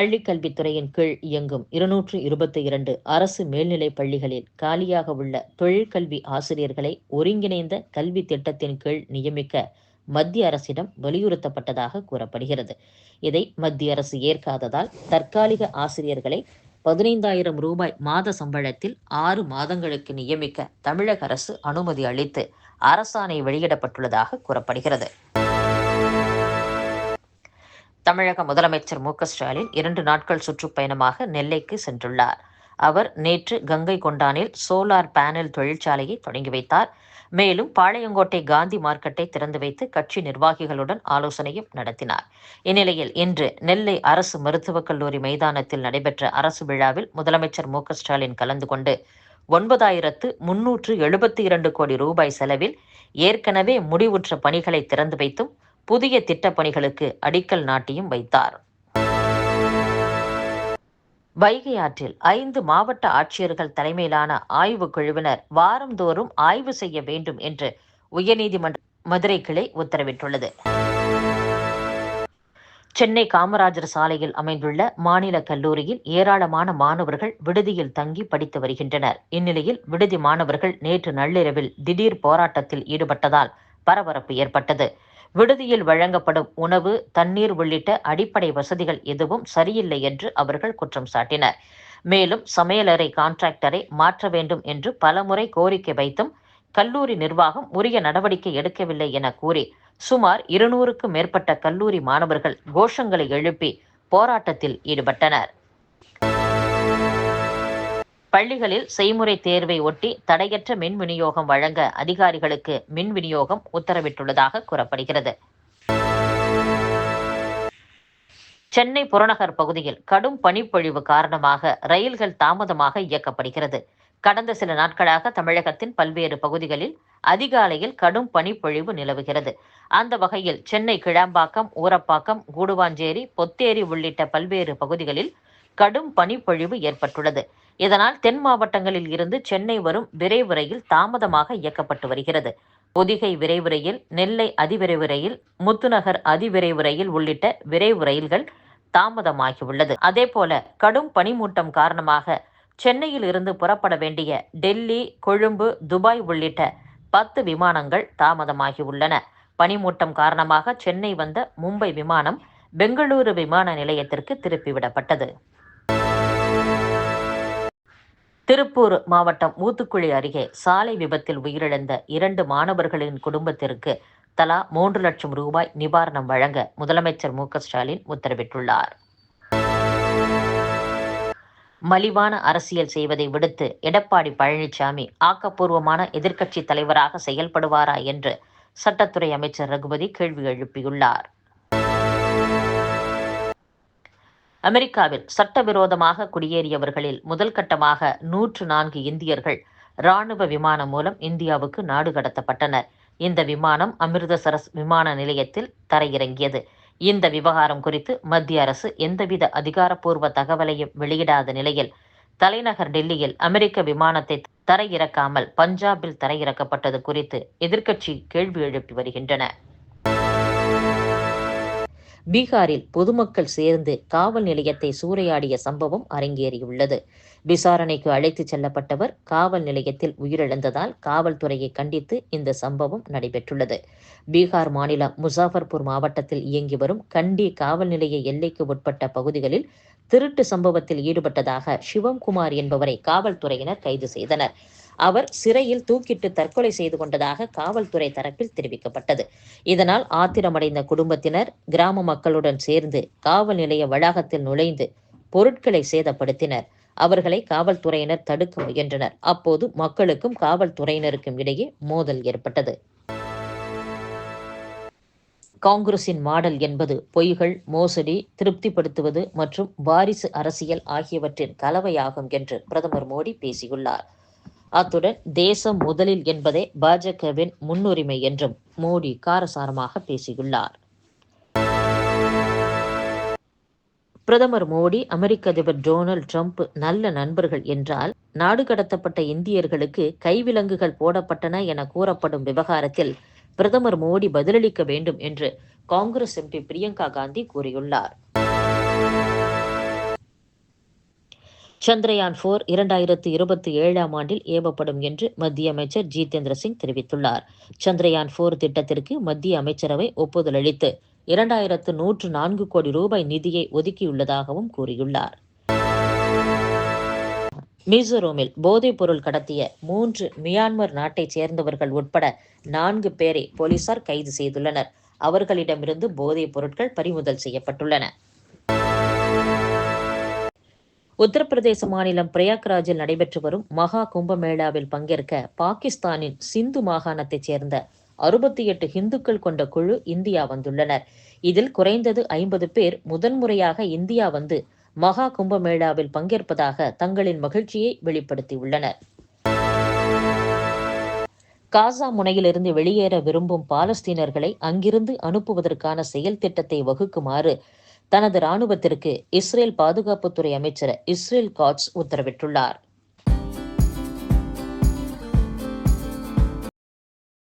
பள்ளிக்கல்வித்துறையின் கீழ் இயங்கும் இருநூற்று இருபத்தி இரண்டு அரசு மேல்நிலைப் பள்ளிகளில் காலியாக உள்ள தொழிற்கல்வி ஆசிரியர்களை ஒருங்கிணைந்த கல்வி திட்டத்தின் கீழ் நியமிக்க மத்திய அரசிடம் வலியுறுத்தப்பட்டதாக கூறப்படுகிறது. இதை மத்திய அரசு ஏற்காததால் தற்காலிக ஆசிரியர்களை பதினைந்தாயிரம் ரூபாய் மாத சம்பளத்தில் ஆறு மாதங்களுக்கு நியமிக்க தமிழக அரசு அனுமதி அளித்து அரசாணை வெளியிடப்பட்டுள்ளதாக கூறப்படுகிறது. தமிழக முதலமைச்சர் மு ஸ்டாலின் இரண்டு நாட்கள் சுற்றுப்பயணமாக நெல்லைக்கு சென்றுள்ளார். அவர் நேற்று கங்கை கொண்டானில் சோலார் பேனல் தொழிற்சாலையை தொடங்கி வைத்தார். மேலும் பாளையங்கோட்டை காந்தி மார்க்கெட்டை திறந்து வைத்து கட்சி நிர்வாகிகளுடன் ஆலோசனையும் நடத்தினார். இந்நிலையில் இன்று நெல்லை அரசு மருத்துவக் கல்லூரி மைதானத்தில் நடைபெற்ற அரசு விழாவில் முதலமைச்சர் மு ஸ்டாலின் கலந்து கொண்டு ஒன்பதாயிரத்து முன்னூற்று எழுபத்தி இரண்டு கோடி ரூபாய் செலவில் ஏற்கனவே முடிவுற்ற பணிகளை திறந்து வைத்தும் புதிய திட்டப்பணிகளுக்கு அடிக்கல் நாட்டியும் வைத்தார். வைகை ஆற்றில் ஐந்து மாவட்ட ஆட்சியர்கள் தலைமையிலான ஆய்வுக் குழுவினர் வாரந்தோறும் ஆய்வு செய்ய வேண்டும் என்று உயர்நீதிமன்ற மதுரை கிளை உத்தரவிட்டுள்ளது. சென்னை காமராஜர் சாலையில் அமைந்துள்ள மாநில கல்லூரியில் ஏராளமான மாணவர்கள் விடுதியில் தங்கி படித்து வருகின்றனர். இந்நிலையில் விடுதி மாணவர்கள் நேற்று நள்ளிரவில் திடீர் போராட்டத்தில் ஈடுபட்டதால் பரபரப்பு ஏற்பட்டது. விடுதியில் வழங்கப்படும் உணவு தண்ணீர் உள்ளிட்ட அடிப்படை வசதிகள் எதுவும் சரியில்லை என்று அவர்கள் குற்றம் சாட்டினர். மேலும் சமையலறை கான்ட்ராக்டரை மாற்ற வேண்டும் என்று பலமுறை கோரிக்கை வைத்தும் கல்லூரி நிர்வாகம் உரிய நடவடிக்கை எடுக்கவில்லை என கூறி சுமார் இருநூறுக்கும் மேற்பட்ட கல்லூரி மாணவர்கள் கோஷங்களை எழுப்பி போராட்டத்தில் ஈடுபட்டனர். பள்ளிகளில் செய்முறை தேர்வை ஒட்டி தடையற்ற மின் விநியோகம் வழங்க அதிகாரிகளுக்கு மின் விநியோகம் உத்தரவிட்டுள்ளதாக கூறப்படுகிறது. சென்னை புறநகர் பகுதியில் கடும் பனிப்பொழிவு காரணமாக ரயில்கள் தாமதமாக இயக்கப்படுகிறது. கடந்த சில நாட்களாக தமிழகத்தின் பல்வேறு பகுதிகளில் அதிகாலையில் கடும் பனிப்பொழிவு நிலவுகிறது. அந்த வகையில் சென்னை கிழாம்பாக்கம் ஊரப்பாக்கம் கூடுவாஞ்சேரி பொத்தேரி உள்ளிட்ட பல்வேறு பகுதிகளில் கடும் பனிப்பொழிவு ஏற்பட்டுள்ளது. இதனால் தென் மாவட்டங்களில் இருந்து சென்னை வரும் விரைவு ரயில் தாமதமாக இயக்கப்பட்டு வருகிறது. பொதிகை விரைவு ரயில் நெல்லை அதிவிரைவு ரயில் முத்துநகர் அதிவிரைவு ரயில் உள்ளிட்ட விரைவு ரயில்கள் தாமதமாகியுள்ளது. அதேபோல கடும் பனிமூட்டம் காரணமாக சென்னையில் இருந்து புறப்பட வேண்டிய டெல்லி கொழும்பு துபாய் உள்ளிட்ட பத்து விமானங்கள் தாமதமாகி உள்ளன பனிமூட்டம் காரணமாக சென்னை வந்த மும்பை விமானம் பெங்களூரு விமான நிலையத்திற்கு திருப்பிவிடப்பட்டது. திருப்பூர் மாவட்டம் ஊத்துக்குழி அருகே சாலை விபத்தில் உயிரிழந்த இரண்டு மாணவர்களின் குடும்பத்திற்கு தலா மூன்று லட்சம் ரூபாய் நிவாரணம் வழங்க முதலமைச்சர் மு ஸ்டாலின் உத்தரவிட்டுள்ளார். மலிவான அரசியல் செய்வதை விடுத்து எடப்பாடி பழனிசாமி ஆக்கப்பூர்வமான எதிர்க்கட்சி தலைவராக செயல்படுவாரா என்று சட்டத்துறை அமைச்சர் ரகுபதி கேள்வி எழுப்பியுள்ளார். அமெரிக்காவில் சட்டவிரோதமாக குடியேறியவர்களில் முதல் கட்டமாக நூற்று நான்கு இந்தியர்கள் ராணுவ விமானம் மூலம் இந்தியாவுக்கு நாடு கடத்தப்பட்டனர். இந்த விமானம் அமிர்தசரஸ் விமான நிலையத்தில் தரையிறங்கியது. இந்த விவகாரம் குறித்து மத்திய அரசு எந்தவித அதிகாரப்பூர்வ தகவலையும் வெளியிடாத நிலையில் தலைநகர் டெல்லியில் அமெரிக்க விமானத்தை தரையிறக்காமல் பஞ்சாபில் தரையிறக்கப்பட்டது குறித்து எதிர்க்கட்சி கேள்வி எழுப்பி வருகின்றன. பீகாரில் பொதுமக்கள் சேர்ந்து காவல் நிலையத்தை சூறையாடிய சம்பவம் அரங்கேறியுள்ளது. விசாரணைக்கு அழைத்துச் செல்லப்பட்டவர் காவல் நிலையத்தில் உயிரிழந்ததால் காவல்துறையை கண்டித்து இந்த சம்பவம் நடைபெற்றுள்ளது. பீகார் மாநிலம் முசாஃபர்பூர் மாவட்டத்தில் இயங்கி வரும் கண்டி காவல் நிலைய எல்லைக்கு உட்பட்ட பகுதிகளில் திருட்டு சம்பவத்தில் ஈடுபட்டதாக சிவம்குமார் என்பவரை காவல்துறையினர் கைது செய்தனர். அவர் சிறையில் தூக்கிட்டு தற்கொலை செய்து கொண்டதாக காவல்துறை தரப்பில் தெரிவிக்கப்பட்டது. இதனால் ஆத்திரமடைந்த குடும்பத்தினர் கிராம மக்களுடன் சேர்ந்து காவல் நிலைய வளாகத்தில் நுழைந்து பொருட்களை சேதப்படுத்தினர். அவர்களை காவல்துறையினர் தடுக்க முயன்றனர். அப்போது மக்களுக்கும் காவல்துறையினருக்கும் இடையே மோதல் ஏற்பட்டது. காங்கிரசின் மாடல் என்பது பொய்கள் மோசடி திருப்திப்படுத்துவது மற்றும் வாரிசு அரசியல் ஆகியவற்றின் கலவையாகும் என்று பிரதமர் மோடி பேசியுள்ளார். அத்துடன் தேசம் முதலில் என்பதே பாஜகவின் முன்னுரிமை என்றும் மோடி காரசாரமாக பேசியுள்ளார். பிரதமர் மோடி அமெரிக்க அதிபர் டொனால்ட் ட்ரம்ப் நல்ல நண்பர்கள் என்றால் நாடு கடத்தப்பட்ட இந்தியர்களுக்கு கைவிலங்குகள் போடப்பட்டன என கூறப்படும் விவகாரத்தில் பிரதமர் மோடி பதிலளிக்க வேண்டும் என்று காங்கிரஸ் எம்பி பிரியங்கா காந்தி கூறியுள்ளார். சந்திரயான் போர் இரண்டாயிரத்து இருபத்தி ஏழாம் ஆண்டில் ஏவப்படும் என்று மத்திய அமைச்சர் ஜிதேந்திர சிங் தெரிவித்துள்ளார். சந்திரயான் போர் திட்டத்திற்கு மத்திய அமைச்சரவை ஒப்புதல் அளித்து இரண்டாயிரத்து நூற்று நான்கு கோடி ரூபாய் நிதியை ஒதுக்கியுள்ளதாகவும் கூறியுள்ளார். மிசோரமில் போதைப் பொருள் கடத்திய மூன்று மியான்மர் நாட்டைச் சேர்ந்தவர்கள் உட்பட நான்கு பேரை போலீசார் கைது செய்துள்ளனர். அவர்களிடமிருந்து போதைப் பொருட்கள் பறிமுதல் செய்யப்பட்டுள்ளன. உத்தரப்பிரதேச மாநிலம் பிரயாக்ராஜில் நடைபெற்று வரும் மகா கும்பமேளாவில் பங்கேற்க பாகிஸ்தானின் சிந்து மாகாணத்தைச் சேர்ந்த அறுபத்தி எட்டு இந்துக்கள் கொண்ட குழு இந்தியா வந்துள்ளனர். இதில் குறைந்தது ஐம்பது பேர் முதன்முறையாக இந்தியா வந்து மகா கும்பமேளாவில் பங்கேற்பதாக தங்களின் மகிழ்ச்சியை வெளிப்படுத்தியுள்ளனர். காசா முனையிலிருந்து வெளியேற விரும்பும் பாலஸ்தீனர்களை அங்கிருந்து அனுப்புவதற்கான செயல் திட்டத்தை வகுக்குமாறு தனது ராணுவத்திற்கு இஸ்ரேல் பாதுகாப்புத்துறை அமைச்சர் இஸ்ரேல் காட்ஸ் உத்தரவிட்டுள்ளார்.